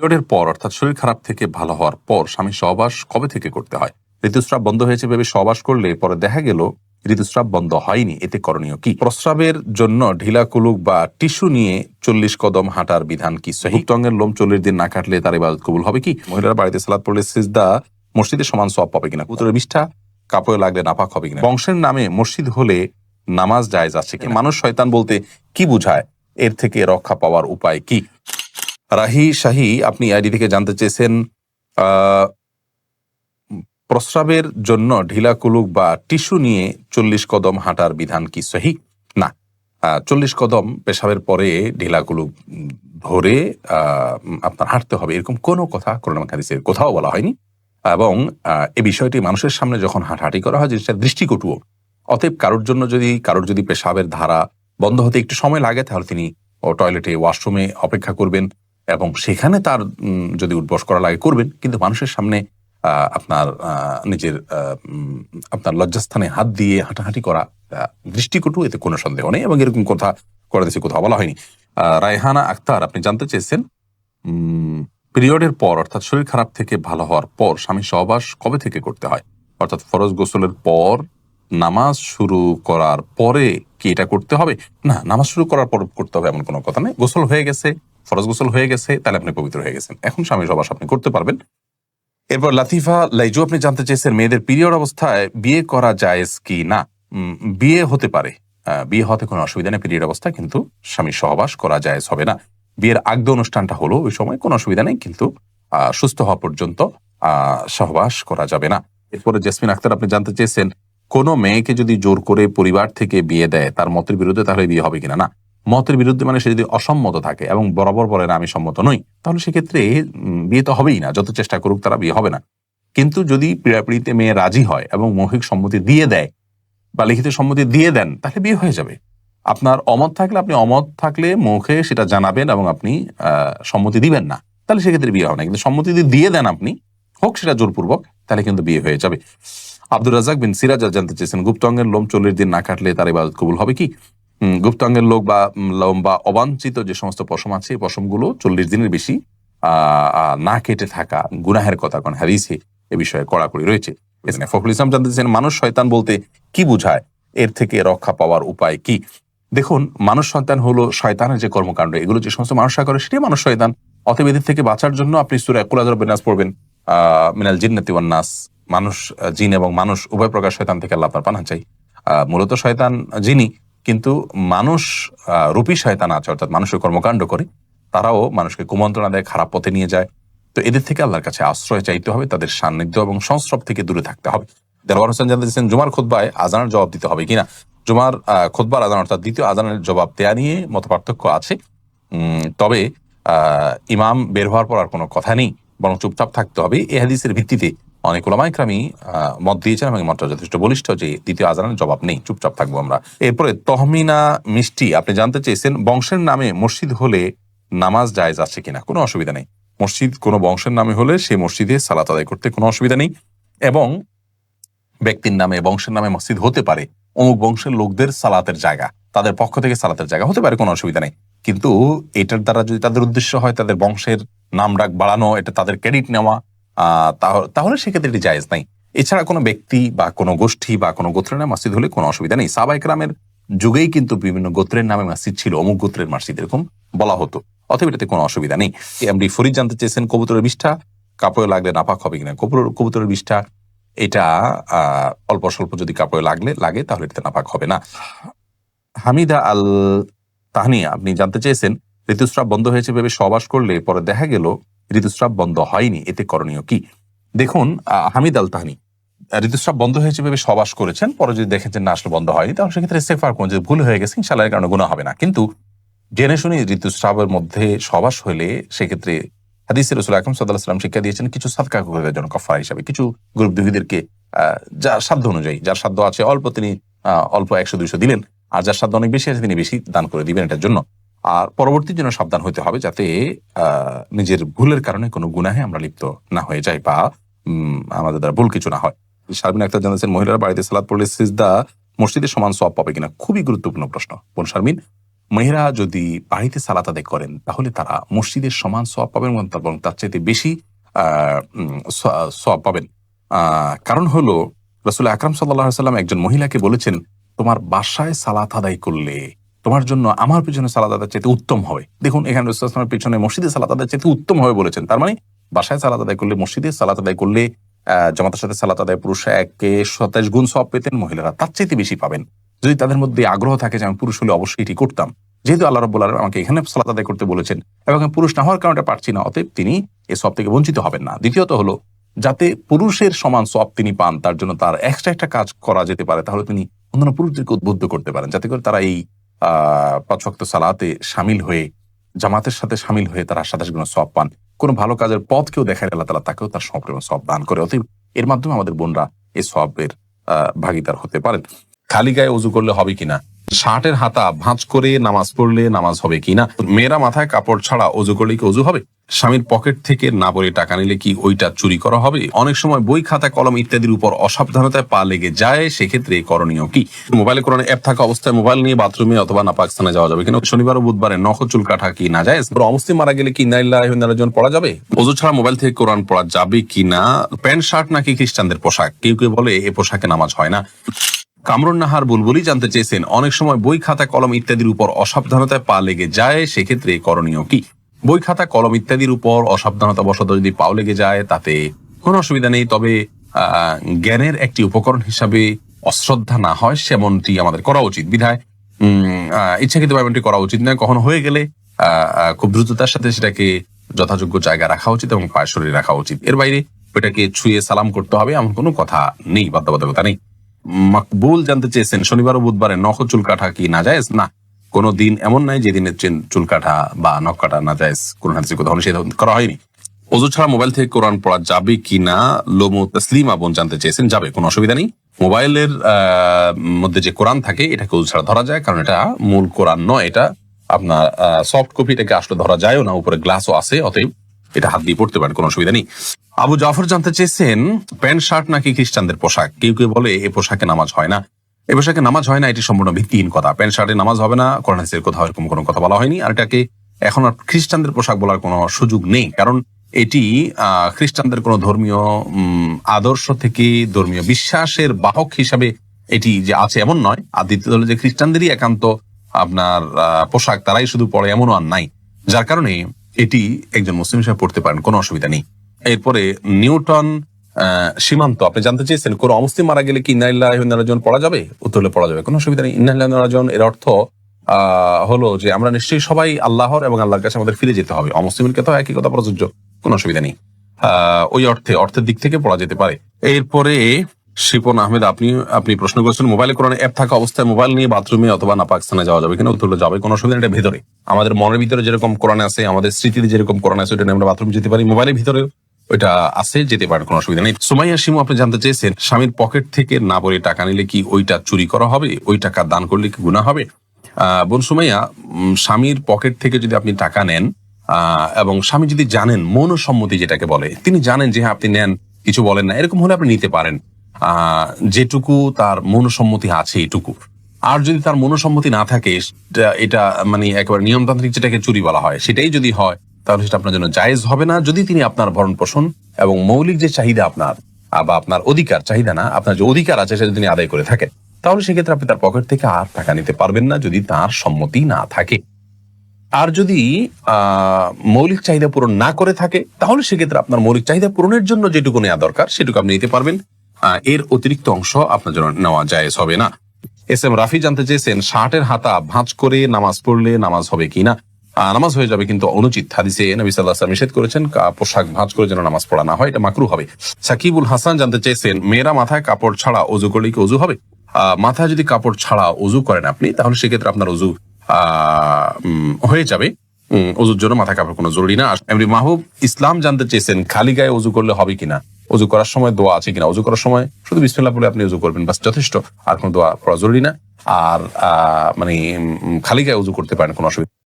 পিরিয়ডের পর, অর্থাৎ শরীর খারাপ থেকে ভালো হওয়ার পর, স্বামী সহবাস কবে থেকে করতে হয়? ঋতুস্রাব বন্ধ হয়েছে ভেবে সহবাস করলে পরে দেখা গেল ঋতুস্রাব বন্ধ হয়নি। এতে করণীয় কি? প্রস্রাবের জন্য ঢিলা কুলুক বা টিস্যু নিয়ে চল্লিশ কদম হাঁটার বিধান কি সহি? টঙ্গের লোম চল্লিশ দিন না কাটলে তার ইবাদত কবুল হবে কি? মহিলারা বাড়িতে সালাদ পড়লে সিজদা মসজিদে সমান সব পাবে কিনা? উত্তরের বিষ্ঠা কাপড়ে লাগলে নাপাক হবে কিনা? বংশের নামে মসজিদ হলে নামাজ জায়েজ আছে কি মানুষ শয়তান বলতে কি বুঝায়? এর থেকে রক্ষা পাওয়ার উপায় কি? রাহি শাহি, আপনি আইডি থেকে জানতে চেয়েছেন প্রস্রাবের জন্য ঢিলা কুলুক বা টিস্যু নিয়ে চল্লিশ কদম হাঁটার বিধান কি সহি? না। চল্লিশ কদম পেশাবের পরে ঢিলা কুলুক ধরে আপনার হাঁটতে হবে। এরকম কোনো কথা করোনা হাদিসের কোথাও বলা হয়নি। এবং এই বিষয়টি মানুষের সামনে যখন হাঁটাহাঁটি করা হয় জিনিসটা দৃষ্টিকটুও। অতএব কারোর জন্য যদি, কারোর যদি পেশাবের ধারা বন্ধ হতে একটু সময় লাগে, তাহলে তিনি টয়লেটে ওয়াশরুমে অপেক্ষা করবেন। এবং সেখানে তার যদি উদ্বস করা লাগে করবেন, কিন্তু মানুষের সামনে আপনার নিজের আপনার লজ্জাস্থানে হাত দিয়ে হাঁটাহাঁটি করা দৃষ্টিকটু, এতে কোনো সন্দেহ নেই এবং এরকম কথা করে দিয়েছে, কোথাও বলা হয়নি। রায়হানা আক্তার, আপনি জানতে চেয়েছেন? পিরিয়ডের পর, অর্থাৎ শরীর খারাপ থেকে ভালো হওয়ার পর স্বামী সহবাস কবে থেকে করতে হয়? অর্থাৎ ফরজ গোসলের পর, নামাজ শুরু করার পরে কি এটা করতে হবে? না, নামাজ শুরু করার পর করতে হবে এমন কোনো কথা নেই। গোসল হয়ে গেছে ফরজ গোসল হয়ে গেছে, তাহলে আপনি পবিত্র হয়ে গেছেন। এখন স্বামী সহবাস আপনি করতে পারবেন। এরপর লাতিফা, লাইজু, আপনি জানতে চেয়েছেন মেয়েদের পিরিয়ড অবস্থায় বিয়ে করা জায়েজ কি না? বিয়ে হতে পারে। বিয়ে হতে কোনো অসুবিধা নেই পিরিয়ড অবস্থায় কিন্তু স্বামী সহবাস করা জায়েজ হবে না। বিয়ের আগ্দ অনুষ্ঠানটা হলো ওই সময়, কোনো অসুবিধা নেই, কিন্তু সুস্থ হওয়া পর্যন্ত সহবাস করা যাবে না। এরপরে জেসমিন আক্তার আপনি জানতে চেয়েছেন, কোনো মেয়েকে যদি জোর করে পরিবার থেকে বিয়ে দেয়, তার মতের বিরুদ্ধে তাহলে বিয়ে হবে কিনা? না মতের বিরুদ্ধে মানে সে যদি অসম্মত থাকে এবং বরাবর বলে, না, আমি সম্মত নই, তাহলে সেক্ষেত্রে বিয়ে তো হবেই না। যত চেষ্টা করুক তারা বিয়ে হবে না। কিন্তু যদি পীড়াপিড়িতে মেয়ে রাজি হয় এবং মৌখিক সম্মতি দিয়ে দেয় বা লিখিত সম্মতি দিয়ে দেন, তাহলে বিয়ে হয়ে যাবে। আপনার অমত থাকলে, আপনি অমত থাকলে মুখে সেটা জানাবেন এবং আপনি সম্মতি দিবেন না। তাহলে সেক্ষেত্রে বিয়ে হবে না। কিন্তু সম্মতি যদি দিয়ে দেন আপনি, হোক সেটা জোরপূর্বক, তাহলে কিন্তু বিয়ে হয়ে যাবে। আব্দুর রাজাক বিন সিরাজ জানতে চেয়েছেন, গুপ্তাঙ্গের লোম চল্লিশ দিন না কাটলে তার ইবাদত কবুল হবে কি? গুপ্তাঙ্গের লোক বা লম্বা অবাঞ্ছিত যে সমস্ত পশম আছে এই পশমগুলো চল্লিশ দিনের বেশি না কেটে থাকা গুনাহের কথা কোন হারিসে এ বিষয়ে কড়াকড়ি রয়েছে। এখানে ফখরুল ইসলাম জানতে মানুষ শয়তান বলতে কি বুঝায়? এর থেকে রক্ষা পাওয়ার উপায় কি? দেখুন মানুষ সন্তান হলো শয়তানের যে কর্মকাণ্ড এগুলো যে সমস্ত মানুষরা করে সেটাই মানুষ শয়তান। অতএব এদের থেকে বাঁচার জন্য আপনি সুরা কুলাজর বিনাস পড়বেন। আহ মিনাল জিন্নাতি নাস। মানুষ জিন এবং মানুষ উভয় প্রকার শয়তান থেকে আল্লাহ আপনার পানা চাই। আহ, মূলত শয়তান জিনি কিন্তু মানুষ রূপী শয়তান আছে, অর্থাৎ মানুষের কর্মকাণ্ড করে, তারাও মানুষকে কুমন্ত্রণা দেয়, খারাপ পথে নিয়ে যায়। তো এদের থেকে আল্লাহর কাছে আশ্রয় চাইতে হবে, তাদের সান্নিধ্য এবং সংস্রব থেকে দূরে থাকতে হবে। দেওয়ার হোসেন জানতে চাইছেন জুমার খোদ্বায় আজানের জবাব দিতে হবে কিনা? জুমার খোদবার আজান অর্থাৎ দ্বিতীয় আজানের জবাব দেয়া নিয়ে মত পার্থক্য আছে তবে ইমাম বের হওয়ার পর আর কোনো কথা নেই, বরং চুপচাপ থাকতে হবে। এ হাদিসের ভিত্তিতে অনেক ওলামাইক্রামি মত দিয়েছেন এবং মতটা যথেষ্ট বলিষ্ঠ যে দ্বিতীয় আজানের জবাব নেই, চুপচাপ থাকব আমরা। এরপরে তহমিনা মিষ্টি, আপনি জানতে চেয়েছেন বংশের নামে মসজিদ হলে নামাজ জায়েজ আছে কিনা? কোনো অসুবিধা নেই। মসজিদ কোনো বংশের নামে হলে সেই মসজিদে সালাত আদায় করতে কোনো অসুবিধা নেই এবং ব্যক্তির নামে, বংশের নামে মসজিদ হতে পারে। অমুক বংশের লোকদের সালাতের জায়গা, তাদের পক্ষ থেকে সালাতের জায়গা হতে পারে, কোনো অসুবিধা নেই। কিন্তু এটার দ্বারা যদি তাদের উদ্দেশ্য হয় তাদের বংশের নাম ডাক বাড়ানো, এটা তাদের ক্রেডিট নেওয়া তাহলে সেক্ষেত্রে এটি জায়েজ নাই। এছাড়া কোনো ব্যক্তি বা কোনো গোষ্ঠী বা কোনো গোত্রের নামে মসজিদ হলে কোনো অসুবিধা নেই। সাবাইক রামের যুগেই কিন্তু বিভিন্ন গোত্রের নামে মসজিদ ছিল। অমুক গোত্রের মসজিদ এরকম বলা হতো। অতএব এটাতে কোনো অসুবিধা নেই। এমডি ফরিদ জানতে চেয়েছেন, কবুতরের বিষ্ঠা কাপড়ে লাগলে নাপাক হবে কিনা? কবুতর, কবুতরের বিষ্ঠা এটা অল্প স্বল্প যদি কাপড়ে লাগলে, লাগে, তাহলে এটাতে নাপাক হবে না। হামিদা আল তাহনিয়া আপনি জানতে চেয়েছেন, ঋতুস্রাব বন্ধ হয়েছে ভেবে সহবাস করলে পরে দেখা গেল ঋতুস্রাব বন্ধ হয়নি, এতে করণীয় কি? দেখুন হামিদ আল তাহনি ঋতুস্রাব বন্ধ হয়েছে ভেবে সহবাস করেছেন, পরে যদি দেখেছেন না, আসলে বন্ধ হয়নি, তাহলে সেক্ষেত্রে সেফার কোন যে ভুল হয়ে গেছে ইনশাল্লাহ এর কারণে গুণা হবে না। কিন্তু জেনে শুনে ঋতুস্রাবের মধ্যে সহবাস হলে সেক্ষেত্রে হাদিসের রসুল আকরম সাল্লাহ সাল্লাম শিক্ষা দিয়েছেন, কিছু সাদকা করে জন্য কফার হিসাবে, কিছু গ্রুপ দুহিদেরকে যার সাধ্য অনুযায়ী, যার সাধ্য আছে, অল্প তিনি অল্প একশো, দুইশো দিলেন, আর যার সাধ্য অনেক বেশি আছে, তিনি বেশি দান করে দিবেন এটার জন্য। আর পরবর্তী জন্য সাবধান হতে হবে যাতে নিজের ভুলের কারণে কোনো গুনাহে আমরা লিপ্ত না হয়ে যাই বা আমাদের দ্বারা ভুল কিছু না হয়। শারমিন আক্তার জানাচ্ছেন মহিলারা বাড়িতে সালাদ পড়লে সিজদা মসজিদের সমান সব পাবে কিনা? খুবই গুরুত্বপূর্ণ প্রশ্ন। বোন শারমিন মেয়েরা যদি বাড়িতে সালাত আদায় করেন, তাহলে তারা মসজিদের সমান সব পাবেন এবং তার- চাইতে বেশি সব পাবেন। কারণ হলো, রসুল আকরাম সাল্লাহ সাল্লাম একজন মহিলাকে বলেছেন, তোমার বাসায় সালাত আদায় করলে তোমার জন্য আমার পিছনে সালাদ আদায় চাইতে উত্তম হবে। দেখুন, এখানে রসুলের পিছনে মসজিদে সালাত আদায় চাইতে উত্তম হবে বলেছেন। তার মানে বাসায় সালাত আদায় করলে মসজিদে সালাত আদায় করলে জামাতের সাথে সালাত আদায় পুরুষরা একে সাতাইশ গুণ সব পেতেন, মহিলারা তার চাইতে বেশি পাবেন। যদি তাদের মধ্যে আগ্রহ থাকে যে আমি পুরুষ হলে অবশ্যই এটি করতাম। যেহেতু আল্লাহ রব্বুল আলম আমাকে এখানে সালাত আদায় করতে বলেছেন এবং পুরুষ না হওয়ার কারণে পারছি না, অতএব তিনি এ সব থেকে বঞ্চিত হবেন না। দ্বিতীয়ত হলো, যাতে পুরুষের সমান সব তিনি পান, তার জন্য তার এক্সট্রা একটা কাজ করা যেতে পারে, তাহলে তিনি অন্যান্য পুরুষদেরকে উদ্বুদ্ধ করতে পারেন। যাতে করে তারা এই আহ পাঁচ ওয়াক্ত সালাতে সামিল হয়ে, জামাতের সাথে সামিল হয়ে তারা সাতাশ গুণ সব পান। কোনো ভালো কাজের পথ কেউ দেখায় আল্লাহ তালা তাকেও তার সম্পূর্ণ সব দান করে। অতএব এর মাধ্যমে আমাদের বোনরা এই সবের ভাগিদার হতে পারেন। খালি গায়ে উজু করলে হবে কিনা শার্টের হাতা ভাঁজ করে নামাজ পড়লে নামাজ হবে কিনা মেয়েরা মাথায় কাপড় ছাড়া অজু করলে কি অজু হবে? স্বামীর পকেট থেকে না বলে টাকা নিলে কি ওইটা চুরি করা হবে? অনেক সময় বই খাতা, কলম ইত্যাদির উপর অসাবধানতায় পা লেগে যায়, সেক্ষেত্রে করণীয় কি? মোবাইলে কোনো অ্যাপ থাকা অবস্থায় মোবাইল নিয়ে বাথরুমে অথবা না পাকিস্তানে যাওয়া যাবে। কিন্তু শনিবার ও বুধবারে নখ চুল কাটা কি না যায়? অমুসলিম মারা গেলে কি নাইল্লাহ পড়া যাবে? অজু ছাড়া মোবাইল থেকে কোরআন পড়া যাবে কিনা প্যান্ট, শার্ট নাকি খ্রিস্টানদের পোশাক? কেউ কেউ বলে এ পোশাকে নামাজ হয় না। কামরুন নাহার বুলবুলি জানতে চেয়েছেন, অনেক সময় বই খাতা, কলম ইত্যাদির উপর অসাবধানতায় পা লেগে যায়, সেক্ষেত্রে করণীয় কি? বই খাতা, কলম ইত্যাদির উপর অসাবধানতা বশত যদি পাও লেগে যায়, তাতে কোনো অসুবিধা নেই, তবে জ্ঞানের একটি উপকরণ হিসাবে অশ্রদ্ধা না হয়, সেমনটি আমাদের করা উচিত। বিধায় ইচ্ছাকৃত এমনটি করা উচিত নয়, কখনো হয়ে গেলে খুব দ্রুততার সাথে সেটাকে যথাযোগ্য জায়গায় রাখা উচিত এবং পায়ে শরীরে রাখা উচিত। এর বাইরে ওইটাকে ছুঁয়ে সালাম করতে হবে, এমন কোনো কথা নেই, বাধ্যবাধকতা নেই। মাকবুল জানতে চেয়েছেন, শনিবার ও বুধবারে নখ চুল কাটা কি না যায় না, কোনো দিন এমন নাই যে দিনের চুল কাটা বা নখ কাটা না যায় হাদিসে কোথাও নিষেধ করা হয়নি। অজু ছাড়া মোবাইল থেকে কোরআন পড়া যাবে কি না, লোমো তসলিমা বোন জানতে চেয়েছেন, যাবে, কোনো অসুবিধা নেই। মোবাইলের মধ্যে যে কোরআন থাকে, এটাকে অজু ছাড়া ধরা যায়, কারণ এটা মূল কোরআন নয়, এটা আপনার সফট কপি এটাকে আসলে ধরা যায়ও না, উপরে গ্লাসও আছে, অতএব এটা হাত দিয়ে পড়তে পারেন, কোনো অসুবিধা নেই। আবু জাফর জানতে চেয়েছেন, প্যান্ট, শার্ট নাকি খ্রিস্টানদের পোশাক? কেউ কেউ বলে এ পোশাকে নামাজ হয় না। এ পোশাকে নামাজ হয় না, এটি সম্পূর্ণ ভিত্তিহীন কথা। প্যান্ট, শার্টে নামাজ হবে না, কোরআন হাদিসের কোথাও এরকম কোনো কথা বলা হয়নি। আর এটাকে এখন আর খ্রিস্টানদের পোশাক বলার কোনো সুযোগ নেই, কারণ এটি খ্রিস্টানদের কোনো ধর্মীয় আদর্শ থেকে ধর্মীয় বিশ্বাসের বাহক হিসাবে এটি যে আছে এমন নয়। আর দ্বিতীয় হলো যে খ্রিস্টানদেরই একান্ত আপনার পোশাক, তারাই শুধু পরে এমনও আর নাই। যার কারণে এটি একজন মুসলিম হিসেবে পড়তে পারেন, কোনো অসুবিধা নেই। এরপরে নিউটন সীমান্ত, আপনি জানতে চেয়েছেন কোন অমুসলিম মারা গেলে কি ইন্নাইল্লাহ পড়া যাবে? উত্তর পড়া যাবে, কোনো অসুবিধা নেই। ইন্নাইল্লাহ এর অর্থ হলো যে আমরা নিশ্চয়ই সবাই আল্লাহর এবং আল্লাহর কাছে আমাদের ফিরে যেতে হবে। অমুসলিমের কথাও একই কথা প্রযোজ্য, কোনো অসুবিধা নেই। ওই অর্থে, অর্থের দিক থেকে পড়া যেতে পারে। এরপরে শিপন আহমেদ, আপনি আপনি প্রশ্ন করেছেন, মোবাইলে কোরআন অ্যাপ থাকা অবস্থায় মোবাইল নিয়ে বাথরুমে অথবা না, পাকিস্তানে যাওয়া যাবে কিনা? উত্তর যাবে, কোনো অসুবিধা এটা ভেতরে। আমাদের মনের ভিতরে যেরকম কোরআন আছে, আমাদের স্মৃতিতে যেরকম কোরআন আছে ওটা আমরা বাথরুম যেতে পারি। মোবাইলের ভিতরে ওইটা আছে, যেতে পারেন কোনো অসুবিধা নেই। সুমাইয়া শিমু, আপনি জানতে চেয়েছেন, স্বামীর পকেট থেকে না বলে টাকা নিলে কি ওইটা চুরি করা হবে? ওই টাকা দান করলে কি গুণা হবে? বোন সুমাইয়া স্বামীর পকেট থেকে যদি আপনি টাকা নেন এবং স্বামী যদি জানেন, মনসম্মতি যেটাকে বলে, তিনি জানেন যে হ্যাঁ আপনি নেন, কিছু বলেন না, এরকম হলে আপনি নিতে পারেন। যেটুকু তার মনসম্মতি আছে এটুকু। আর যদি তার মনসম্মতি না থাকে এটা মানে একেবারে নিয়মতান্ত্রিক যেটাকে চুরি বলা হয়, সেটাই যদি হয়, তাহলে সেটা আপনার জন্য জায়েজ হবে না। যদি তিনি আপনার ভরণ পোষণ এবং মৌলিক যে চাহিদা আপনার বা আপনার অধিকার, চাহিদা না, আপনার যে অধিকার আছে সেটা তিনি আদায় করে থাকেন, তাহলে সেক্ষেত্রে আপনি তার পকেট থেকে আর টাকা নিতে পারবেন না যদি তার সম্মতি না থাকে। আর যদি মৌলিক চাহিদা পূরণ না করে থাকে, তাহলে সেক্ষেত্রে আপনার মৌলিক চাহিদা পূরণের জন্য যেটুকু নেওয়া দরকার, সেটুকু আপনি নিতে পারবেন। এর অতিরিক্ত অংশ আপনার জন্য নেওয়া জায়েজ হবে না। এস এম রাফি জানতে চেয়েছেন শার্টের হাতা ভাঁজ করে নামাজ পড়লে নামাজ হবে কিনা আহ, নামাজ হয়ে যাবে কিন্তু অনুচিত হাদিসে নবী সাল্লাহ নিষেধ করেছেন পোশাক ভাঁজ করে যেন নামাজ পড়া না হয় এটা মাকরু হবে। সাকিবুল হাসান জানতে চেয়েছেন মেয়েরা মাথায় কাপড় ছাড়া অজু করলে কি অজু হবে? মাথায় যদি কাপড় ছাড়া অজু করেন আপনি তাহলে সেক্ষেত্রে আপনার অজু হয়ে যাবে। অজুর জন্য মাথা কাপড় কোনো জরুরি না। এমনি মাহবুব ইসলাম জানতে চেয়েছেন খালি গায়ে অজু করলে হবে কিনা অজু করার সময় দোয়া আছে কিনা? অজু করার সময় শুধু বিসমিল্লাহ বলে আপনি অজু করবেন, বাস যথেষ্ট। আর কোনো দোয়া করা জরুরি না। আর মানে খালি গায়ে উজু করতে পারেন, কোনো অসুবিধা